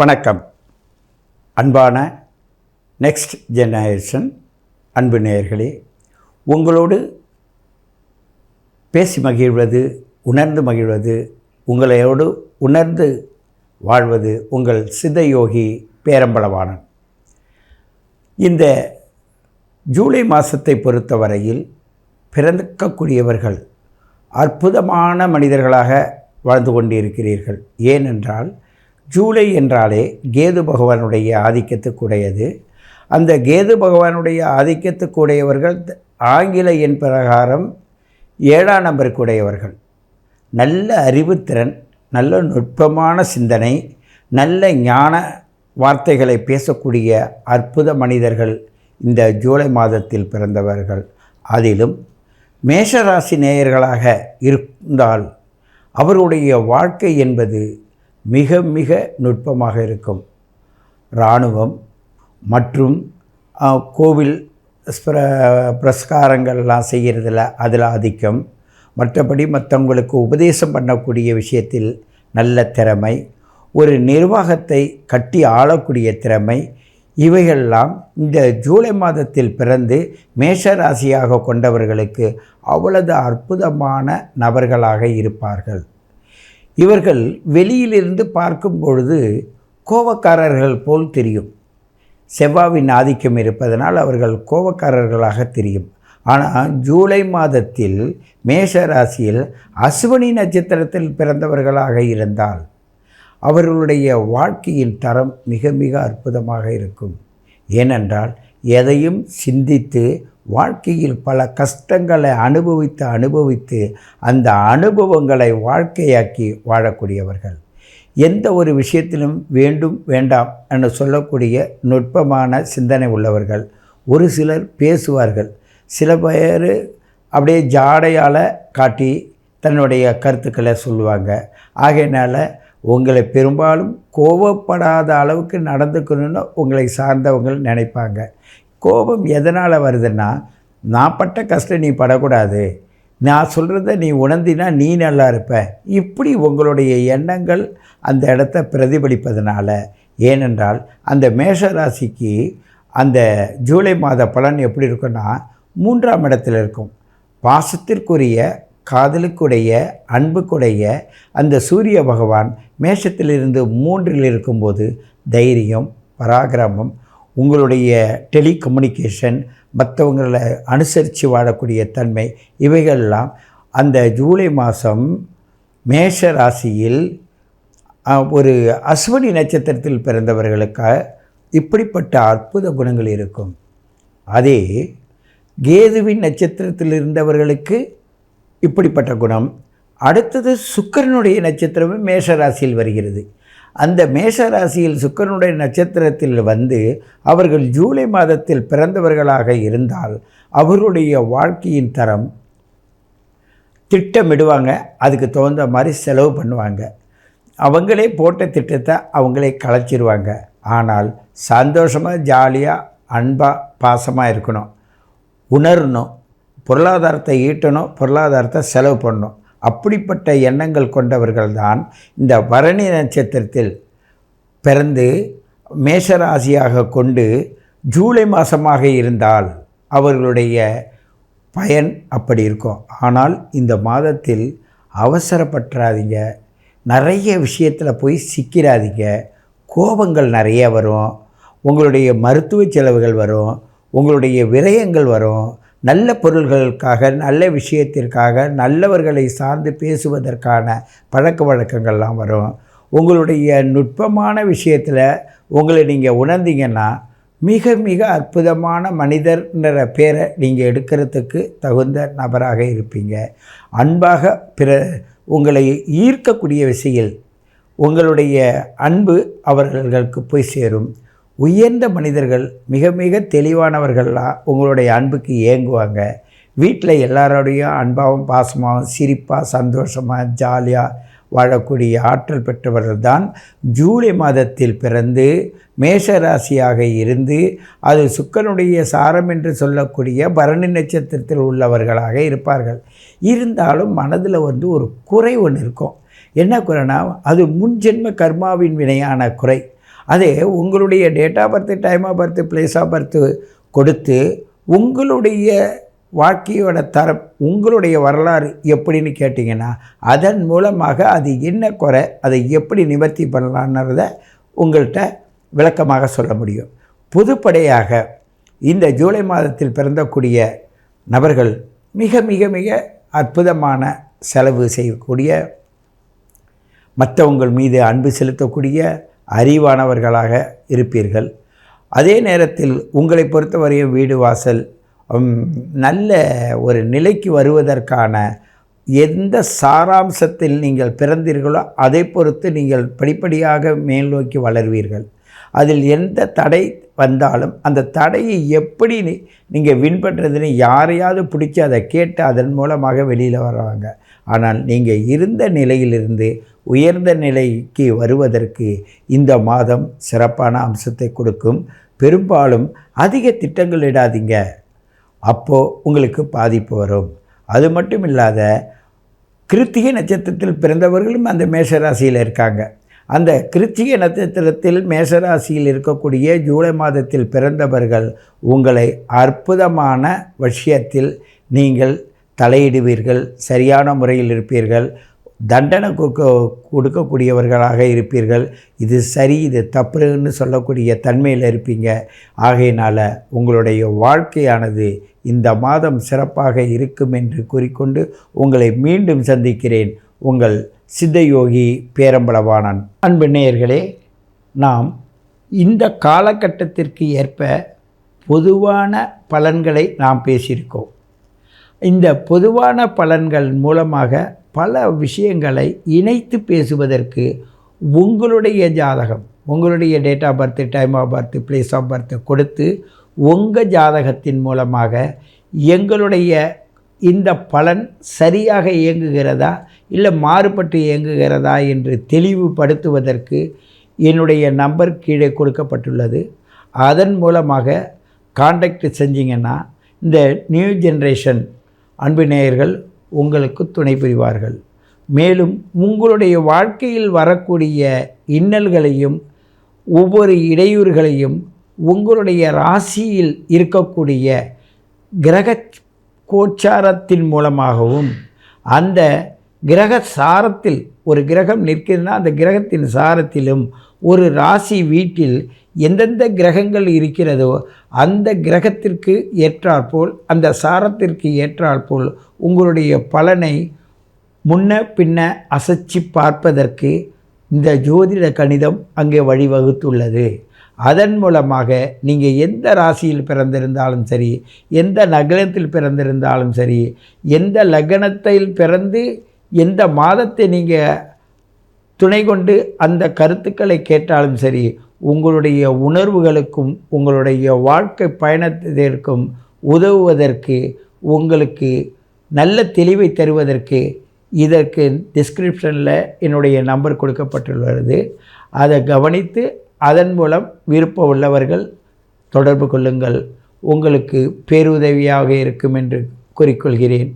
வணக்கம். அன்பான next generation அன்பு நேயர்களே உங்களோடு பேசி மகிழ்வது உணர்ந்து மகிழ்வது உங்களையோடு உணர்ந்து வாழ்வது உங்கள் சித்தயோகி பேரம்பளவானன் இந்த ஜூலை மாதத்தை பொறுத்தவரையில் பிறக்கக்கூடியவர்கள் அற்புதமான மனிதர்களாக வாழ்ந்து கொண்டிருக்கிறீர்கள். ஏனென்றால் ஜூலை என்றாலே கேது பகவானுடைய ஆதிக்கத்துக்குடையது. அந்த கேது பகவானுடைய ஆதிக்கத்துக்குடையவர்கள் ஆங்கில எண் பிரகாரம் ஏழாம் நம்பருக்குடையவர்கள். நல்ல அறிவுத்திறன் நல்ல நுட்பமான சிந்தனை நல்ல ஞான வார்த்தைகளை பேசக்கூடிய அற்புத மனிதர்கள் இந்த ஜூலை மாதத்தில் பிறந்தவர்கள். அதிலும் மேஷராசி நேயர்களாக இருந்தால் அவருடைய வாழ்க்கை என்பது மிக மிக நுட்பமாக இருக்கும். இராணுவம் மற்றும் கோவில் பிரஸ்காரங்கள்லாம் செய்கிறதுல அதில் ஆதிக்கம். மற்றபடி மற்றவங்களுக்கு உபதேசம் பண்ணக்கூடிய விஷயத்தில் நல்ல திறமை ஒரு நிர்வாகத்தை கட்டி ஆளக்கூடிய திறமை இவையெல்லாம் இந்த ஜூலை மாதத்தில் பிறந்து மேஷ ராசியாக கொண்டவர்களுக்கு அவ்வளவு அற்புதமான நபர்களாக இருப்பார்கள். இவர்கள் வெளியிலிருந்து பார்க்கும் பொழுது கோபக்காரர்கள் போல் தெரியும். செவ்வாவின் ஆதிக்கம் இருப்பதனால் அவர்கள் கோபக்காரர்களாக தெரியும். ஆனால் ஜூலை மாதத்தில் மேஷ ராசியில் அஸ்வினி நட்சத்திரத்தில் பிறந்தவர்களாக இருந்தால் அவர்களுடைய வாழ்க்கையின் தரம் மிக மிக அற்புதமாக இருக்கும். ஏனென்றால் எதையும் சிந்தித்து வாழ்க்கையில் பல கஷ்டங்களை அனுபவித்து அனுபவித்து அந்த அனுபவங்களை வாழ்க்கையாக்கி வாழக்கூடியவர்கள். எந்த ஒரு விஷயத்திலும் வேண்டும் வேண்டாம் என்று சொல்லக்கூடிய நுட்பமான சிந்தனை உள்ளவர்கள். ஒரு சிலர் பேசுவார்கள். சில பேர் அப்படியே ஜாடையால் காட்டி தன்னுடைய கருத்துக்களை சொல்லுவாங்க. ஆகையினால உங்களை பெரும்பாலும் கோபப்படாத அளவுக்கு நடந்துக்கணும்னு உங்களை சார்ந்தவங்க நினைப்பாங்க. கோபம் எதனால் வருதுன்னா நான் பட்ட கஷ்டம் நீ படக்கூடாது. நான் சொல்கிறத நீ உணர்ந்தினா நீ நல்லா இருப்ப. இப்படி உங்களுடைய எண்ணங்கள் அந்த இடத்த பிரதிபலிப்பதனால. ஏனென்றால் அந்த மேஷ ராசிக்கு அந்த ஜூலை மாத பலன் எப்படி இருக்குன்னா மூன்றாம் இடத்துல இருக்கும். பாசத்திற்குரிய காதலுக்குடைய அன்புக்குடைய அந்த சூரிய பகவான் மேஷத்திலிருந்து மூன்றில் இருக்கும்போது தைரியம் பராக்கிரமம் உங்களுடைய டெலிகம்யூனிகேஷன் மற்றவங்களை அனுசரித்து வாழக்கூடிய தன்மை இவைகள்லாம் அந்த ஜூலை மாதம் மேஷ ராசியில் ஒரு அஸ்வினி நட்சத்திரத்தில் பிறந்தவர்களுக்கு இப்படிப்பட்ட அற்புத குணங்கள் இருக்கும். அதே கேதுவின் நட்சத்திரத்தில் இருந்தவர்களுக்கு இப்படிப்பட்ட குணம். அடுத்தது சுக்கிரனுடைய நட்சத்திரமும் மேஷ ராசியில் வருகிறது. அந்த மேஷ ராசியில் சுக்கிரனுடைய நட்சத்திரத்தில் வந்து அவர்கள் ஜூலை மாதத்தில் பிறந்தவர்களாக இருந்தால் அவருடைய வாழ்க்கையின் தரம் திட்டமிடுவாங்க. அதுக்கு தகுந்த மாதிரி செலவு பண்ணுவாங்க. அவங்களே போட்ட திட்டத்தை அவங்களே கலைச்சிருவாங்க. ஆனால் சந்தோஷமாக ஜாலியாக அன்பாக பாசமாக இருக்கணும். உணரணும். பொருளாதாரத்தை ஈட்டணும் பொருளாதாரத்தை செலவு பண்ணணும். அப்படிப்பட்ட எண்ணங்கள் கொண்டவர்கள் தான் இந்த பரணி நட்சத்திரத்தில் பிறந்து மேஷராசியாக கொண்டு ஜூலை மாதமாக இருந்தால் அவர்களுடைய பயன் அப்படி இருக்கும். ஆனால் இந்த மாதத்தில் அவசரப்பட்டுறாதீங்க. நிறைய விஷயத்தில் போய் சிக்கிறாதீங்க கோபங்கள் நிறைய வரும். உங்களுடைய மருத்துவ செலவுகள் வரும். உங்களுடைய விரயங்கள் வரும். நல்ல பொருள்களுக்காக நல்ல விஷயத்திற்காக நல்லவர்களை சார்ந்து பேசுவதற்கான பழக்க வழக்கங்கள்லாம் வரும். உங்களுடைய நுட்பமான விஷயத்தில் உங்களை நீங்கள் உணர்ந்தீங்கன்னா மிக மிக அற்புதமான மனிதர்ன்ற பேரை நீங்கள் எடுக்கிறதுக்கு தகுந்த நபராக இருப்பீங்க. அன்பாக பிற உங்களை ஈர்க்கக்கூடிய விஷயில் உங்களுடைய அன்பு அவர்களுக்கு போய் சேரும். உயர்ந்த மனிதர்கள் மிக மிக தெளிவானவர்கள்லாம் உங்களுடைய அன்புக்கு ஏங்குவாங்க. வீட்டில் எல்லாரோடையும் அன்பாகவும் பாசமாகவும் சிரிப்பாக சந்தோஷமாக ஜாலியாக வாழக்கூடிய ஆற்றல் பெற்றவர்கள் தான் ஜூலை மாதத்தில் பிறந்து மேஷ ராசியாக இருந்து அது சுக்கனுடைய சாரம் என்று சொல்லக்கூடிய பரணி நட்சத்திரத்தில் உள்ளவர்களாக இருப்பார்கள். இருந்தாலும் மனதில் வந்து ஒரு குறை ஒன்று இருக்கும். என்ன குறைனா அது முன்ஜென்ம கர்மாவின் வினையான குறை. அதே உங்களுடைய date of birth time of birth place of birth கொடுத்து உங்களுடைய வாழ்க்கையோட தரம் உங்களுடைய வரலாறு எப்படின்னு கேட்டிங்கன்னா அதன் மூலமாக அது என்ன குறை அதை எப்படி நிவர்த்தி பண்ணலான்றத உங்கள்கிட்ட விளக்கமாக சொல்ல முடியும். பொதுப்படையாக இந்த ஜூலை மாதத்தில் பிறந்தக்கூடிய நபர்கள் மிக மிக மிக அற்புதமான செலவு செய்யக்கூடிய மற்றவங்கள் மீது அன்பு செலுத்தக்கூடிய அறிவானவர்களாக இருப்பீர்கள். அதே நேரத்தில் உங்களை பொறுத்தவரையும் வீடு வாசல் நல்ல ஒரு நிலைக்கு வருவதற்கான எந்த சாராம்சத்தில் நீங்கள் பிறந்தீர்களோ அதை பொறுத்து நீங்கள் படிப்படியாக மேல் நோக்கி வளர்வீர்கள். அதில் எந்த தடை வந்தாலும் அந்த தடையை எப்படி நீங்கள் வின் பண்ணுறதுன்னு யாரையாவது பிடிச்சி அதை கேட்டு அதன் மூலமாக வெளியில் வர்றாங்க ஆனால் நீங்கள் இருந்த நிலையிலிருந்து உயர்ந்த நிலைக்கு வருவதற்கு இந்த மாதம் சிறப்பான அம்சத்தை கொடுக்கும். பெரும்பாலும் அதிக திட்டங்கள் இடாதீங்க. அப்போது உங்களுக்கு பாதிப்பு வரும். அது மட்டும் இல்லாத கிருத்திகை நட்சத்திரத்தில் பிறந்தவர்களும் அந்த மேஷராசியில் இருக்காங்க. அந்த கிருத்திகை நட்சத்திரத்தில் மேஷராசியில் இருக்கக்கூடிய ஜூலை மாதத்தில் பிறந்தவர்கள் உங்களை அற்புதமான விஷயத்தில் நீங்கள் தலையிடுவீர்கள் சரியான முறையில் இருப்பீர்கள் தண்டனை கொடுக்க கொடுக்கக்கூடியவர்களாக இருப்பீர்கள். இது சரி இது தப்புன்னு சொல்லக்கூடிய தன்மையில் இருப்பீங்க. ஆகையினால் உங்களுடைய வாழ்க்கையானது இந்த மாதம் சிறப்பாக இருக்கும் என்று கூறிக்கொண்டு உங்களை மீண்டும் சந்திக்கிறேன். உங்கள் சித்தயோகி பேரம்பளவானன் அன்பு நேயர்களே நாம் இந்த காலகட்டத்திற்கு ஏற்ப பொதுவான பலன்களை நாம் பேசியிருக்கோம். இந்த பொதுவான பலன்கள் மூலமாக பல விஷயங்களை இணைத்து பேசுவதற்கு உங்களுடைய ஜாதகம் உங்களுடைய date of birth time of birth place of birth கொடுத்து உங்கள் ஜாதகத்தின் மூலமாக எங்களுடைய இந்த பலன் சரியாக இயங்குகிறதா இல்லை மாறுபட்டு இயங்குகிறதா என்று தெளிவுபடுத்துவதற்கு என்னுடைய நம்பர் கீழே கொடுக்கப்பட்டுள்ளது. அதன் மூலமாக காண்டாக்ட் செஞ்சிங்கன்னா இந்த நியூ ஜென்ரேஷன் அன்பு நேயர்கள் உங்களுக்கு துணை புரிவார்கள். மேலும் உங்களுடைய வாழ்க்கையில் வரக்கூடிய இன்னல்களையும் ஒவ்வொரு இடையூறுகளையும் உங்களுடைய ராசியில் இருக்கக்கூடிய கிரக கோச்சாரத்தின் மூலமாகவும் அந்த கிரக சாரத்தில் ஒரு கிரகம் நிற்கிறதுனா அந்த கிரகத்தின் சாரத்திலும் ஒரு ராசி வீட்டில் எந்தெந்த கிரகங்கள் இருக்கிறதோ அந்த கிரகத்திற்கு ஏற்றாற்போல் அந்த சாரத்திற்கு ஏற்றாற்போல் உங்களுடைய பலனை முன்ன பின்ன அசைச்சி பார்ப்பதற்கு இந்த ஜோதிட கணிதம் அங்கே வழிவகுத்துள்ளது. அதன் மூலமாக நீங்கள் எந்த ராசியில் பிறந்திருந்தாலும் சரி எந்த நகரத்தில் பிறந்திருந்தாலும் சரி எந்த லக்னத்தில் பிறந்து எந்த மாதத்தை நீங்கள் துணை கொண்டு அந்த கருத்துக்களை கேட்டாலும் சரி உங்களுடைய உணர்வுகளுக்கும் உங்களுடைய வாழ்க்கை பயணத்திற்கும் உதவுவதற்கு உங்களுக்கு நல்ல தெளிவை தருவதற்கு இதற்கு டிஸ்கிரிப்ஷனில் என்னுடைய நம்பர் கொடுக்கப்பட்டுள்ளது. அதை கவனித்து அதன் மூலம் விருப்பம் உள்ளவர்கள் தொடர்பு கொள்ளுங்கள். உங்களுக்கு பேருதவியாக இருக்கும் என்று கூறிக்கொள்கிறேன்.